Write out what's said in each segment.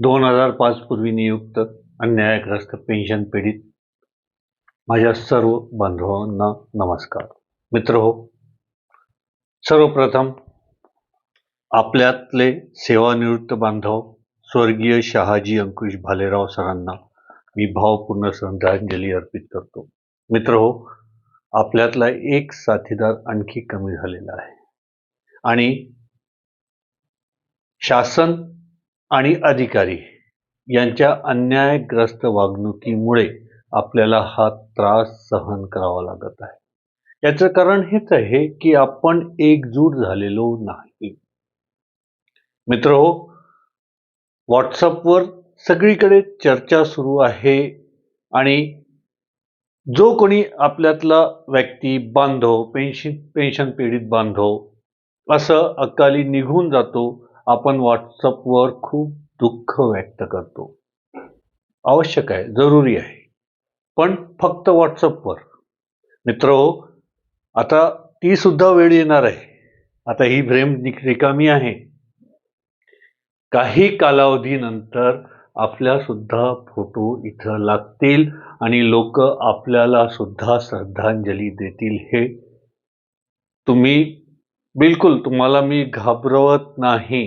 दोन हजार पाच पूर्वी नियुक्त अन्यायग्रस्त पेन्शन पीडित माझ्या सर्व बांधवांना नमस्कार. मित्र हो सर्वप्रथम आपल्यातले सेवानिवृत्त बांधव स्वर्गीय शहाजी अंकुश भालेराव सरांना मी भावपूर्ण श्रद्धांजली अर्पित करतो. मित्र हो आपल्यातला एक साथीदार आणखी कमी झालेला आहे. आणि शासन आणि अधिकारी यांच्या अन्यायग्रस्त वागणुकीमुळे आपल्याला हा त्रास सहन करावा लागत आहे. याचं कारण हेच आहे की आपण एकजूट झालेलो नाही. मित्र हो व्हॉट्सअपवर सगळीकडे चर्चा सुरू आहे आणि जो कोणी आपल्यातला व्यक्ती बांधव पेन्शन पेन्शन पीडित बांधव असं अकाली निघून जातो आपण व्हॉट्सअपवर खूप दुःख व्यक्त करतो. आवश्यक आहे जरुरी आहे. पण फक्त व्हॉट्सअपवर मित्र हो आता ती सुद्धा वेळ येणार आहे. आता ही फ्रेम निक- रिकामी आहे. काही कालावधीनंतर आपल्या सुद्धा फोटो इथं लागतील आणि लोक आपल्याला सुद्धा श्रद्धांजली देतील हे तुम्ही बिलकुल तुम्हाला मी घाबरवत नाही.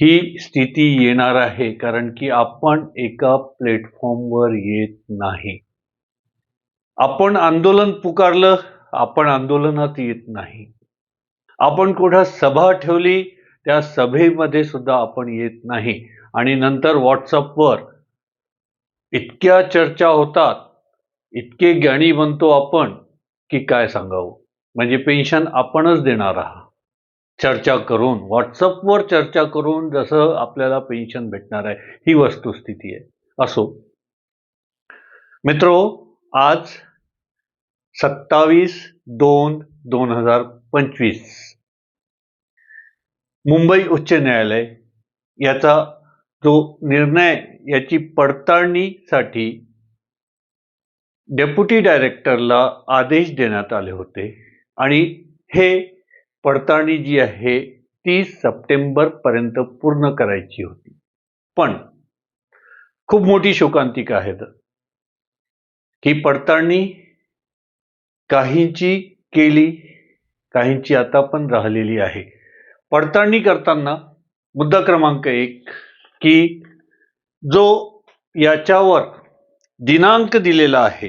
ही स्थिती येणार आहे कारण की आपण एका प्लॅटफॉर्मवर येत नाही. आपण आंदोलन पुकारलं आपण आंदोलनात येत नाही. आपण कुठं सभा ठेवली त्या सभेमध्ये सुद्धा आपण येत नाही. आणि नंतर व्हॉट्सअपवर इतक्या चर्चा होतात इतके ज्ञानी बनतो आपण की काय सांगावं? म्हणजे पेन्शन आपणच देणार आहात. चर्चा करून व्हॉट्सअपवर चर्चा करून जसं आपल्याला पेन्शन भेटणार आहे ही वस्तुस्थिती आहे. असो. मित्रो आज सत्तावीस दोन दोन हजार पंचवीस. मुंबई उच्च न्यायालय याचा जो निर्णय याची पडताळणीसाठी डेप्युटी डायरेक्टरला आदेश देण्यात आले होते. आणि हे पडताळणी जी आहे ती सप्टेंबर पर्यंत पूर्ण करायची होती. पण खूप मोठी शोकांतिका आहे ही पडताळणी काहींची केली काहींची आता पण राहिलेली आहे. पडताळणी करताना मुद्दा क्रमांक एक की जो याच्यावर दिनांक दिलेला आहे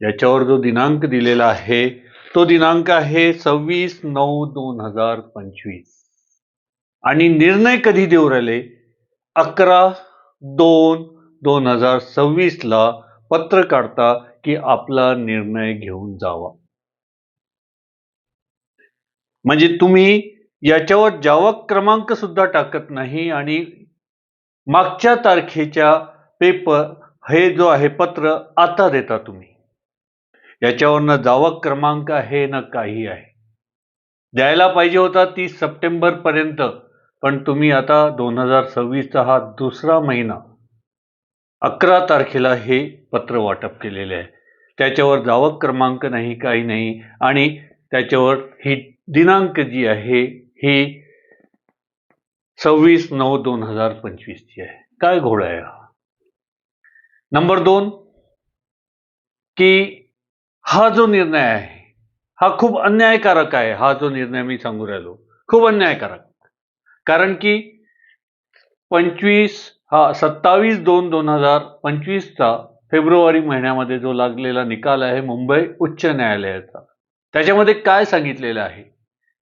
याच्यावर जो दिनांक दिलेला आहे तो दिनांक आहे सव्वीस नऊ दोन हजार पंचवीस. आणि निर्णय कधी देऊ राहिले? अकरा दोन दोन हजार सव्वीस ला पत्र काढता की आपला निर्णय घेऊन जावा. म्हणजे तुम्ही याच्यावर जावक क्रमांक सुद्धा टाकत नाही आणि मागच्या तारखेच्या पेपर हे जो आहे पत्र आता देता तुम्ही. याच्यावर न जावक क्रमांक आहे ना काही आहे. द्यायला पाहिजे होता तीस सप्टेंबर पर्यंत पण तुम्ही आता दोन हजार सव्वीसचा हा दुसरा महिना अकरा तारखेला हे पत्र वाटप केलेले आहे. त्याच्यावर जावक क्रमांक नाही काही नाही आणि त्याच्यावर ही दिनांक जी आहे ही सव्वीस नऊ दोन हजार पंचवीसची आहे. काय घोडा आहे हा? नंबर दोन की हा जो निर्णय आहे हा खूप अन्यायकारक आहे हा जो निर्णय मी सांगू राहिलो. खूप अन्यायकारक. कारण की पंचवीस हा सत्तावीस दोन दोन हजार पंचवीसचा फेब्रुवारी महिन्यामध्ये जो लागलेला निकाल आहे मुंबई उच्च न्यायालयाचा त्याच्यामध्ये काय सांगितलेलं आहे?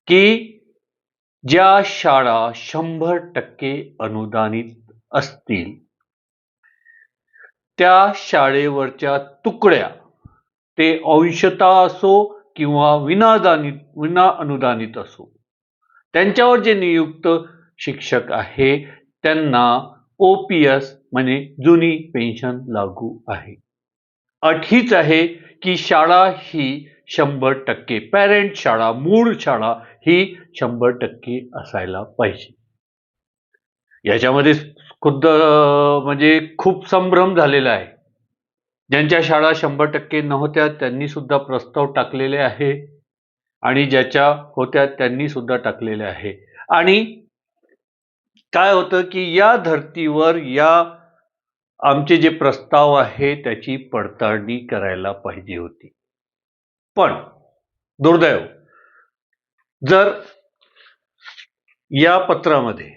की ज्या शाळा शंभर टक्के अनुदानित असतील त्या शाळेवरच्या तुकड्या ते अंशता असो किंवा विनादानित विना अनुदानित असो. त्यांच्यावर जे नियुक्त शिक्षक आहे त्यांना ओ पी एस म्हणजे जुनी पेन्शन लागू आहे. अट हीच आहे की शाळा ही शंभर टक्के पॅरेंट शाळा मूळ शाळा ही शंभर टक्के असायला पाहिजे. याच्यामध्ये खुद्द म्हणजे खूप संभ्रम झालेला आहे. ज्यांच्या शाळा शंभर टक्के नव्हत्या त्यांनी सुद्धा प्रस्ताव टाकलेले आहे. आणि ज्याच्या होत्या त्यांनी सुद्धा टाकलेले आहे. आणि काय होतं की या धर्तीवर या आमचे जे प्रस्ताव आहे त्याची पडताळणी करायला पाहिजे होती. पण दुर्दैव जर या पत्रामध्ये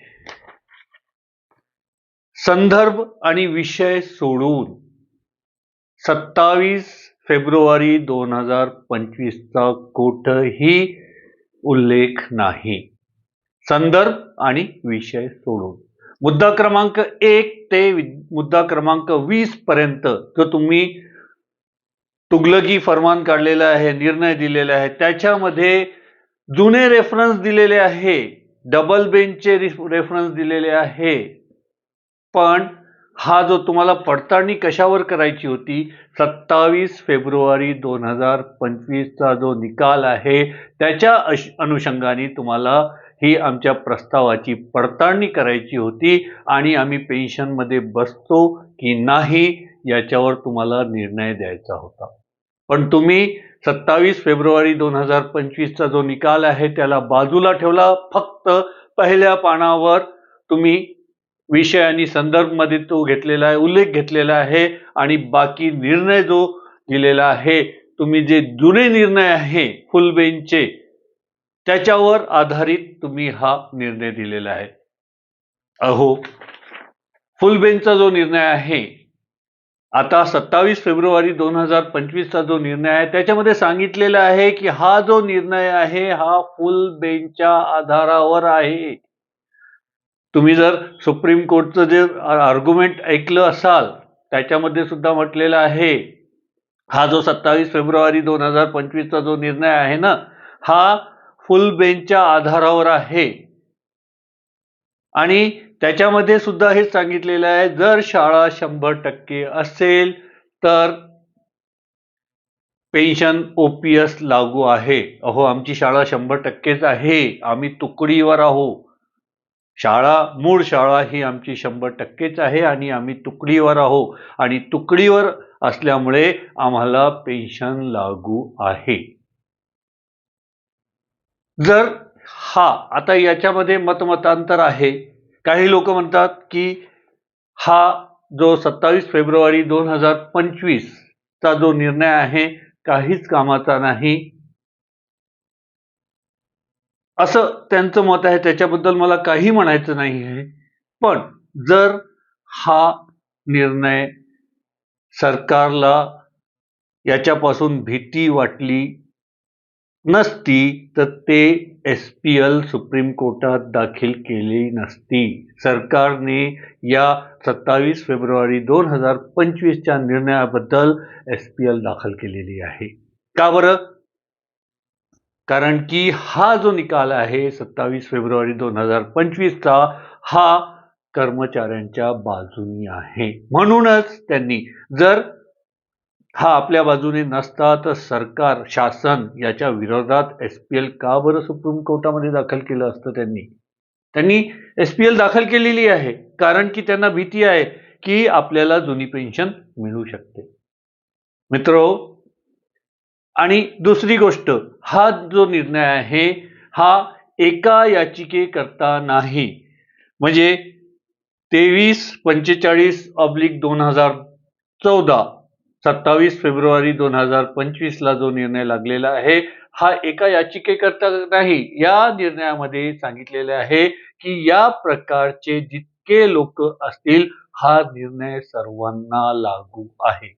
संदर्भ आणि विषय सोडून सत्तावीस फेब्रुवारी दोन हजार पंचवीसचा कुठंही उल्लेख नाही. संदर्भ आणि विषय सोडून. मुद्दा क्रमांक एक ते मुद्दा क्रमांक वीस पर्यंत जो तुम्ही तुगलकी फरमान काढलेला आहे निर्णय दिलेला आहे त्याच्यामध्ये जुने रेफरन्स दिलेले आहे डबल बेंचचे रेफरन्स दिलेले आहे. पण हा जो तुम्हाला पडताळणी कशावर करायची होती? सत्तावीस फेब्रुवारी दोन हजार पंचवीसचा जो निकाल आहे त्याच्या अनुषंगाने तुम्हाला ही आमच्या प्रस्तावाची पडताळणी करायची होती आणि आम्ही पेन्शनमध्ये बसतो की नाही याच्यावर तुम्हाला निर्णय द्यायचा होता. पण तुम्ही सत्तावीस फेब्रुवारी दोन हजार पंचवीसचा जो निकाल आहे त्याला बाजूला ठेवला. फक्त पहिल्या पानावर तुम्ही विषय आणि संदर्भमध्ये तो घेतलेला आहे उल्लेख घेतलेला आहे आणि बाकी निर्णय जो दिलेला आहे तुम्ही जे जुने निर्णय आहे फुल बेंचचे त्याच्यावर आधारित तुम्ही हा निर्णय दिलेला आहे. अहो फुल बेंचचा जो निर्णय आहे आता सत्तावीस फेब्रुवारी दोन हजार पंचवीसचा जो निर्णय आहे त्याच्यामध्ये सांगितलेला आहे की हा जो निर्णय आहे हा फुल बेंचच्या आधारावर आहे. तुम्ही जर सुप्रीम कोर्टचं जे आर्ग्युमेंट ऐकलं असाल त्याच्यामध्ये सुद्धा म्हटलेलं आहे हा जो सत्तावीस फेब्रुवारी दोन हजार पंचवीसचा जो निर्णय आहे ना हा फुल बेंचच्या आधारावर आहे. आणि त्याच्यामध्ये सुद्धा हे सांगितलेलं आहे जर शाळा शंभर टक्के असेल तर पेन्शन ओपीएस लागू आहे. अहो आमची शाळा शंभर टक्केच आहे. आम्ही तुकडीवर आहो शाळा मूळ शाळा ही आमची शंभर टक्केच आहे आणि आम्ही तुकडीवर आहो. आणि तुकडीवर असल्यामुळे आम्हाला पेन्शन लागू आहे. जर हा आता याच्यामध्ये मतमतांतर आहे. काही लोक म्हणतात की हा जो सत्तावीस फेब्रुवारी दोन हजार पंचवीसचा जो निर्णय आहे काहीच कामाचा नाही. असं त्यांचं मत आहे. त्याच्याबद्दल मला काही म्हणायचं नाही आहे. पण जर हा निर्णय सरकारला याच्यापासून भीती वाटली नसती तर ते एस पी एल सुप्रीम कोर्टात दाखल केली नसती. सरकारने या सत्तावीस फेब्रुवारी दोन हजार पंचवीसच्या निर्णयाबद्दल एस पी एल दाखल केलेली आहे. का बरं? कारण की हा जो निकाल आहे सत्तावीस फेब्रुवारी दोन हजार पंचवीसचा हा कर्मचाऱ्यांच्या बाजूनी आहे. म्हणूनच त्यांनी जर हा आपल्या बाजूने नसता तर सरकार शासन याच्या विरोधात एस पी एल का बरं सुप्रीम कोर्टामध्ये दाखल केलं असतं त्यांनी? त्यांनी एस पी एल दाखल केलेली आहे कारण की त्यांना भीती आहे की आपल्याला जुनी पेन्शन मिळू शकते. मित्र आणि दुसरी गोष्ट हा जो निर्णय आहे हा एका याचिकेकरता नाही. म्हणजे तेवीस पंचेचाळीस ऑब्लिक दोन हजार चौदा सत्तावीस फेब्रुवारी दोन हजार पंचवीसला जो निर्णय लागलेला आहे हा एका याचिकेकरता नाही. या निर्णयामध्ये सांगितलेले आहे की या प्रकारचे जितके लोक असतील हा निर्णय सर्वांना लागू आहे.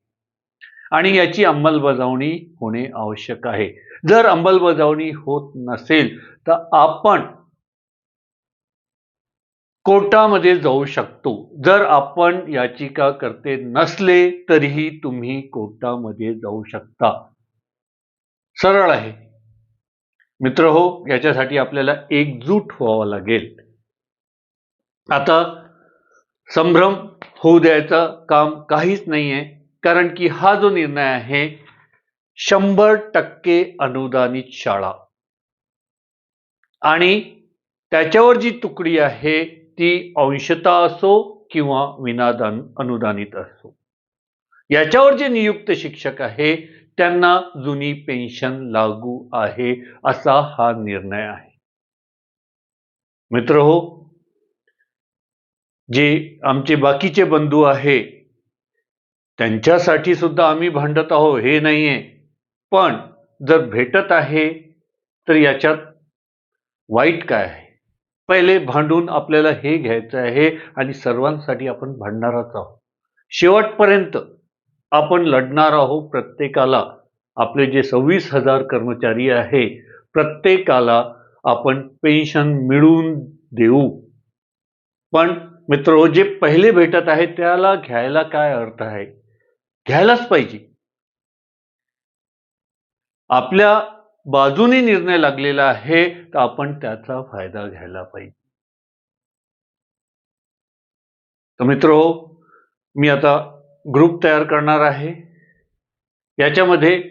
आणि याची अंमलबजावणी होणे आवश्यक आहे. जर अंमलबजावणी होत नसेल तर आपण कोर्टामध्ये जाऊ शकतो. जर आपण याचिका करते नसले तरीही तुम्ही कोर्टामध्ये जाऊ शकता. सरळ आहे. मित्र हो याच्यासाठी आपल्याला एकजूट व्हावं लागेल. आता संभ्रम होऊ द्यायचं काम काहीच नाहीये. कारण की हा जो निर्णय आहे शंभर टक्के अनुदानित शाळा. आणि त्याच्यावर जी तुकडी आहे ती अंशता असो किंवा विनादान अनुदानित असो. याच्यावर जे नियुक्त शिक्षक आहे त्यांना जुनी पेन्शन लागू आहे असा हा निर्णय आहे. मित्र हो जे आमचे बाकीचे बंधू आहे त्यांच्यासाठी सुद्धा आम्ही भांडत आहोत हे नाही आहे पण जर भेटत आहे तर याच्यात वाईट काय आहे? पहिले भांडून आपल्याला हे घ्यायचं आहे आणि सर्वांसाठी आपण भांडणारच आहोत. शेवटपर्यंत आपण लढणार आहोत प्रत्येकाला. आपले जे सव्वीस हजार कर्मचारी आहे प्रत्येकाला आपण पेन्शन मिळवून देऊ. पण मित्र जे पहिले भेटत आहे त्याला घ्यायला काय अर्थ आहे? घ्यायलाच पाहिजे. आपल्या बाजूने निर्णय लागलेला आहे तर आपण त्याचा फायदा घ्यायला पाहिजे. तर मित्र मी आता ग्रुप तयार करणार आहे. याच्यामध्ये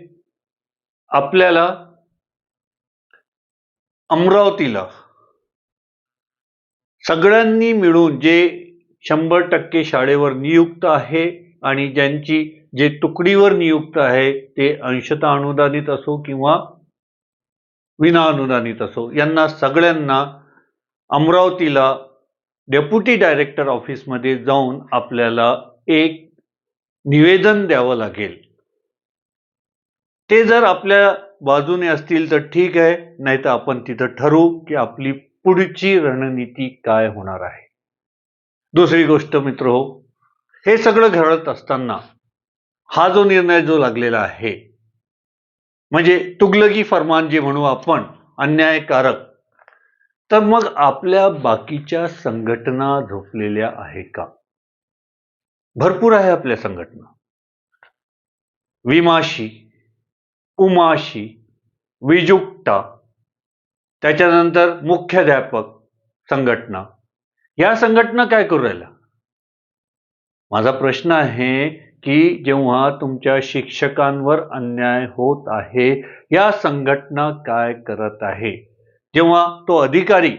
आपल्याला अमरावतीला सगळ्यांनी मिळून जे शंभर टक्के शाळेवर नियुक्त आहे आणि ज्यांची जे तुकडीवर नियुक्त आहे ते अंशतः अनुदानित असो किंवा विना अनुदानित असो यांना सगळ्यांना अमरावतीला डेप्युटी डायरेक्टर ऑफिसमध्ये जाऊन आपल्याला एक निवेदन द्यावं लागेल. ते जर आपल्या बाजूने असतील तर ठीक आहे नाही तर आपण तिथं ठरवू की आपली पुढची रणनीती काय होणार आहे. दुसरी गोष्ट मित्र हो हे सगळं घडत असताना हा जो निर्णय जो लागलेला आहे म्हणजे तुगलकी फरमान जे म्हणू आपण अन्यायकारक तर मग आपल्या बाकीच्या संघटना झोपलेल्या आहे का? भरपूर आहे आपल्या संघटना. विमाशी उमाशी विजुक्ता त्याच्यानंतर मुख्याध्यापक संघटना या संघटना काय करू राहिल्या? माझा प्रश्न आहे की जेव्हा तुमच्या शिक्षकांवर अन्याय होत आहे या संघटना काय करत आहे? जेव्हा तो अधिकारी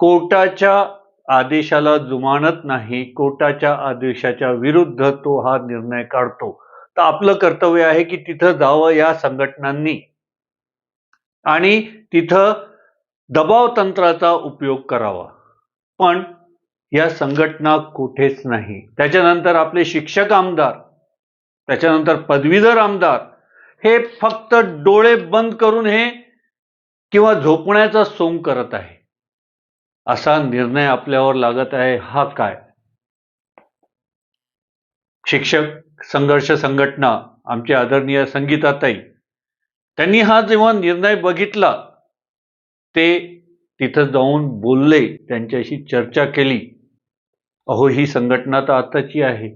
कोर्टाच्या आदेशाला जुमानत नाही कोर्टाच्या आदेशाच्या विरुद्ध तो हा निर्णय काढतो तर आपलं कर्तव्य आहे की तिथं जावं या संघटनांनी. आणि तिथं दबाव तंत्राचा उपयोग करावा. पण या संघटना कुठेच नाही. त्याच्यानंतर आपले शिक्षक आमदार त्याच्यानंतर पदवीधर आमदार हे फक्त डोळे बंद करून हे किंवा झोपण्याचा सोंग करत आहे. असा निर्णय आपल्यावर लागत आहे. हा काय? शिक्षक संघर्ष संघटना आमचे आदरणीय संगीताताई त्यांनी हा जेव्हा निर्णय बघितला ते तिथं जाऊन बोलले त्यांच्याशी चर्चा केली. अहो ही संघटना तर आताची आहे.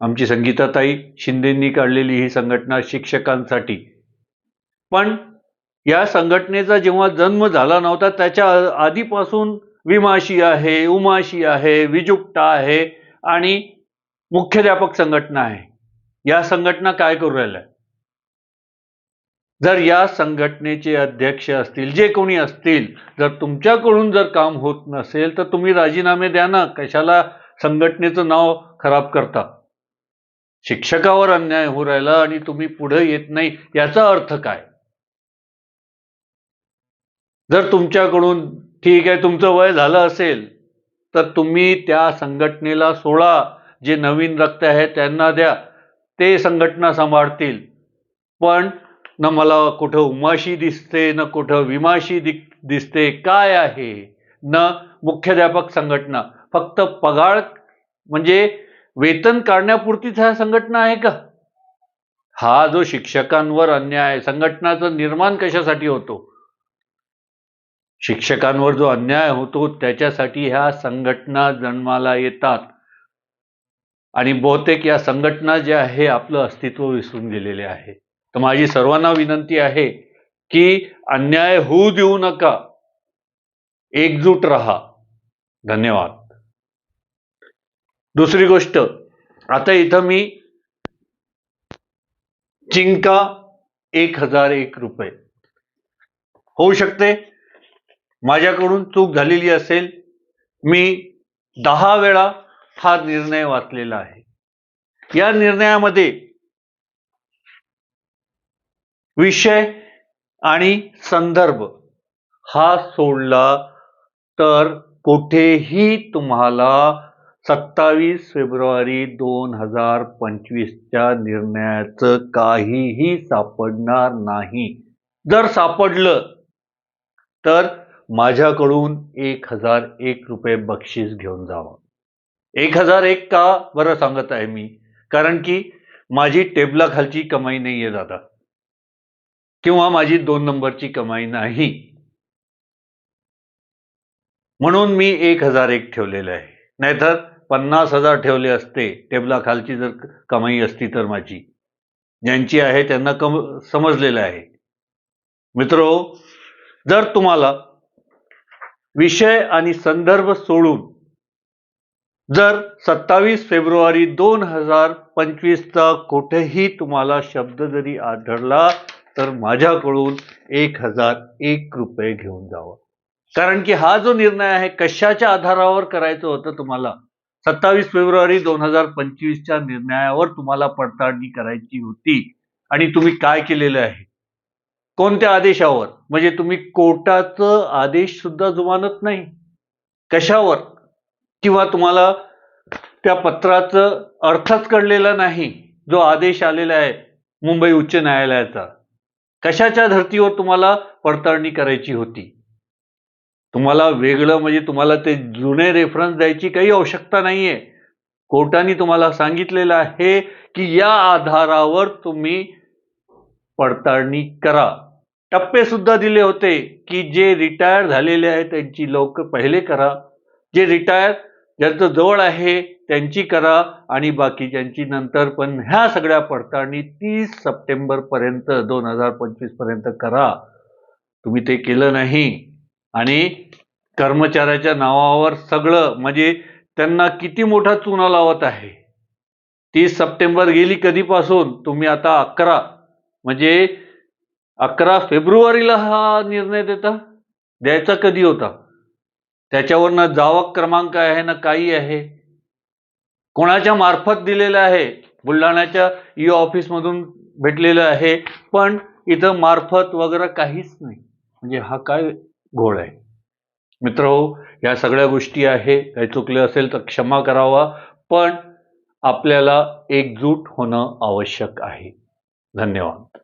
आमची संगीताताई शिंदेंनी काढलेली ही संघटना शिक्षकांसाठी. पण या संघटनेचा जेव्हा जन्म झाला नव्हता त्याच्या आधीपासून विमाशी आहे उमाशी आहे विजुक्ता आहे आणि मुख्याध्यापक संघटना आहे. या संघटना काय करू राहिल्या? जर या संघटनेचे अध्यक्ष असतील जे कोणी असतील जर तुमच्याकडून जर काम होत नसेल तर तुम्ही राजीनामे द्या ना. कशाला संघटनेचं नाव खराब करता? शिक्षकावर अन्याय होऊ राहिला आणि तुम्ही पुढे येत नाही याचा अर्थ काय? जर तुमच्याकडून ठीक आहे तुमचं वय झालं असेल तर तुम्ही त्या संघटनेला सोडा. जे नवीन रक्त आहे त्यांना द्या. ते संघटना सांभाळतील. पण न मला कुठं उमाशी दिसते न कुठं विमाशी दि दिसते. काय आहे? न मुख्याध्यापक संघटना. फक्त पगार म्हणजे वेतन काढण्यापुरतीच ह्या संघटना आहे का? हा जो शिक्षकांवर अन्याय संघटनाचं निर्माण कशासाठी होतो? शिक्षकांवर जो अन्याय होतो त्याच्यासाठी ह्या संघटना जन्माला येतात. आणि बहुतेक या संघटना ज्या आहे आपलं अस्तित्व विसरून गेलेले आहे. तर माझी सर्वांना विनंती आहे की अन्याय होऊ देऊ नका. एकजूट रहा. धन्यवाद. दुसरी गोष्ट आता इथं मी चिंका एक हजार एक रुपये. होऊ शकते? माझ्याकडून चूक झालेली असेल मी दहा वेळा हा निर्णय वाचलेला आहे. या निर्णयामध्ये विषय आणि संदर्भ हा सोडला तर कुठेही तुम्हाला सत्तावीस फेब्रुवारी दोन हजार पंचवीसच्या निर्णयाचं काहीही सापडणार नाही. जर सापडलं तर माझ्याकडून एक हजार एक रुपये बक्षीस घेऊन जावं. एक हजार एक का? बरं सांगत आहे मी. कारण की माझी टेबलाखालची कमाई नाही आहे दादा. किंवा माझी दोन नंबरची कमाई नाही. म्हणून मी एक हजार एक ठेवलेलं आहे. नाहीतर पन्नास हजार ठेवले असते टेबलाखालची जर कमाई असती तर माझी. ज्यांची आहे त्यांना कम समजलेलं आहे. मित्रो जर तुम्हाला विषय आणि संदर्भ सोडून जर सत्तावीस फेब्रुवारी दोन हजार पंचवीसचा कुठेही तुम्हाला शब्द जरी आढळला तर माझ्याकडून एक हजार एक रुपये घेऊन जावा. कारण की हा जो निर्णय आहे कशाच्या आधारावर करायचं होतं तुम्हाला? सत्तावीस फेब्रुवारी दोन हजार पंचवीसच्या निर्णयावर तुम्हाला पडताळणी करायची होती. आणि तुम्ही काय केलेलं आहे? कोणत्या आदेशावर? म्हणजे तुम्ही कोर्टाचं आदेश सुद्धा जुमानत नाही. कशावर? किंवा तुम्हाला त्या पत्राचं अर्थच कळलेला नाही. जो आदेश आलेला आहे मुंबई उच्च न्यायालयाचा. कशाच्या धर्तीवर तुम्हाला पडताळणी करायची होती? तुम्हाला वेगळं म्हणजे तुम्हाला ते जुने रेफरन्स द्यायची काही आवश्यकता नाहीये. कोर्टाने तुम्हाला सांगितलेलं आहे की या आधारावर तुम्ही पडताळणी करा. टप्पे सुद्धा दिले होते की जे रिटायर झालेले आहेत त्यांची लवकर पहिले करा. जे रिटायर ज्यांचं जवळ आहे त्यांची करा आणि बाकीच्यांची नंतर पण ह्या सगळ्या पडताळणी तीस सप्टेंबरपर्यंत दोन हजार पंचवीसपर्यंत करा. तुम्ही ते केलं नाही. आणि कर्मचाऱ्याच्या नावावर सगळं म्हणजे त्यांना किती मोठा चुना लावत आहे? तीस सप्टेंबर गेली कधीपासून? तुम्ही आता अकरा. म्हणजे अकरा फेब्रुवारीला हा निर्णय देता? द्यायचा कधी होता? त्याच्यावर ना जावक क्रमांक आहे ना काही आहे? कोणाच्या मार्फत दिलेलं आहे? बुलढाण्याच्या ई ऑफिसमधून भेटलेलं आहे पण इथं मार्फत वगैरे काहीच नाही. म्हणजे हा काय घोळ आहे? मित्र हो या सगळ्या गोष्टी आहे काही चुकले असेल तर क्षमा करावा पण आपल्याला एकजूट होणं आवश्यक आहे. धन्यवाद.